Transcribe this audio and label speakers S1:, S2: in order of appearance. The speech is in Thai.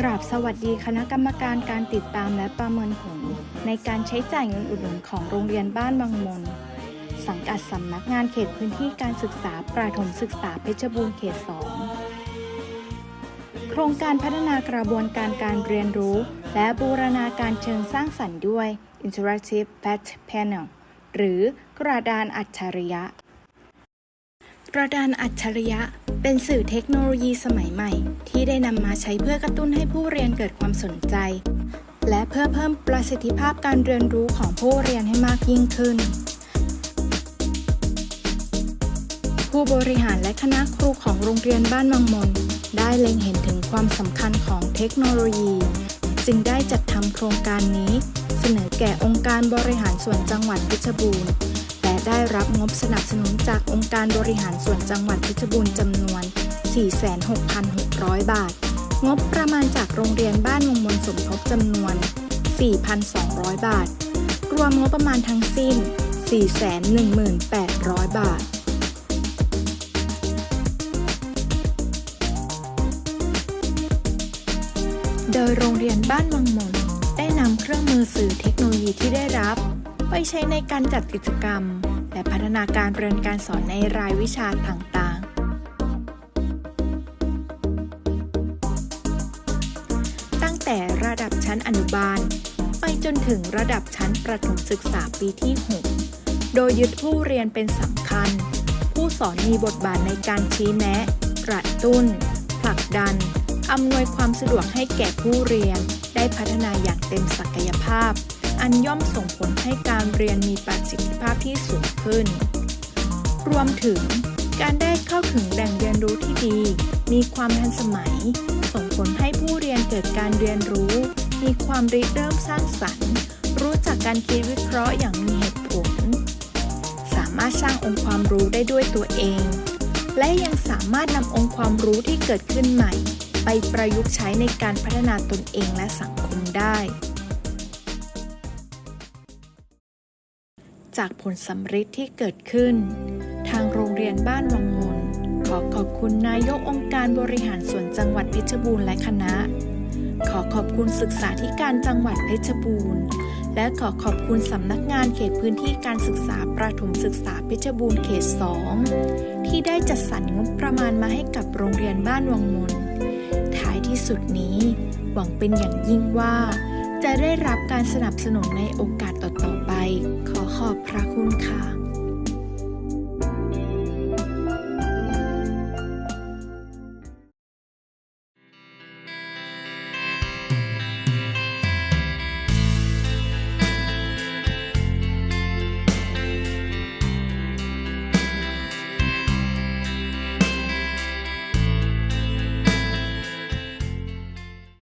S1: กราบสวัสดีคณะกรรมการการติดตามและประเมินผล ในการใช้จ่ายเงินอุดหนุนของโรงเรียนบ้านบางมน สังกัดสำนักงานเขตพื้นที่การศึกษาประถมศึกษาเพชรบูรณ์เขต 2 โครงการพัฒนากระบวนการการเรียนรู้ และบูรณาการเชิงสร้างสรรค์ด้วย Interactive Fact Panel หรือกระดานอัจฉริยะ กระดานอัจฉริยะ เป็นสื่อเทคโนโลยีสมัยใหม่ ที่ได้นำมาใช้เพื่อกระตุ้นให้ผู้เรียนเกิดความสนใจ และเพื่อเพิ่มประสิทธิภาพการเรียนรู้ของผู้เรียนให้มากยิ่งขึ้น ผู้บริหารและคณะครูของโรงเรียนบ้านวังมนได้เล็งเห็นถึงความสำคัญของเทคโนโลยี จึงได้จัดทำโครงการนี้ เสนอแก่องค์การบริหารส่วนจังหวัดเพชรบูรณ์ ได้รับงบสนับสนุนจากองค์การบริหารส่วนจังหวัดเพชรบูรณ์จำนวน 46,600 บาท งบประมาณจากโรงเรียนบ้านวงมนสมทบจำนวน 4,200 บาท รวมงบประมาณทั้งสิ้น 418,000 บาทโดยโรงเรียนบ้านวังมนได้นำเครื่องมือสื่อเทคโนโลยีที่ได้รับ ไปใช้ในการจัดกิจกรรม และพัฒนาการเรียนการสอนในรายวิชาต่างๆ ตั้งแต่ระดับชั้นอนุบาล ไปจนถึงระดับชั้นประถมศึกษาปีที่ 6 โดยยึดผู้เรียนเป็นสำคัญ ผู้สอนมีบทบาทในการชี้แนะ กระตุ้น ผลักดัน อำนวยความสะดวกให้แก่ผู้เรียนได้พัฒนาอย่างเต็มศักยภาพ อันย่อมส่งผลให้การเรียนมีประสิทธิภาพที่สูงขึ้น รวมถึงการได้เข้าถึงแหล่งเรียนรู้ที่ดี มีความทันสมัย ส่งผลให้ผู้เรียนเกิดการเรียนรู้ มีความริเริ่มสร้างสรรค์ รู้จักการคิดวิเคราะห์อย่างมีเหตุผล สามารถสร้างองค์ความรู้ได้ด้วยตัวเอง และยังสามารถนำองค์ความรู้ที่เกิดขึ้นใหม่ ไปประยุกต์ใช้ในการพัฒนาตนเองและสังคมได้ จากผลสำฤทธิ์ที่เกิดขึ้น ทางโรงเรียนบ้านวังมนขอขอบคุณนายกองค์การบริหารส่วนจังหวัดเพชรบูรณ์และคณะ ขอขอบคุณศึกษาธิการจังหวัดเพชรบูรณ์ และขอขอบคุณสำนักงานเขตพื้นที่การศึกษาประถมศึกษาเพชรบูรณ์เขต 2 ที่ได้จัดสรรงบประมาณมาให้กับโรงเรียนบ้านวังมนท้ายที่สุดนี้ หวังเป็นอย่างยิ่งว่า จะได้รับการสนับสนุนในโอกาสต่อๆไปขอ ขอบพระคุณค่ะ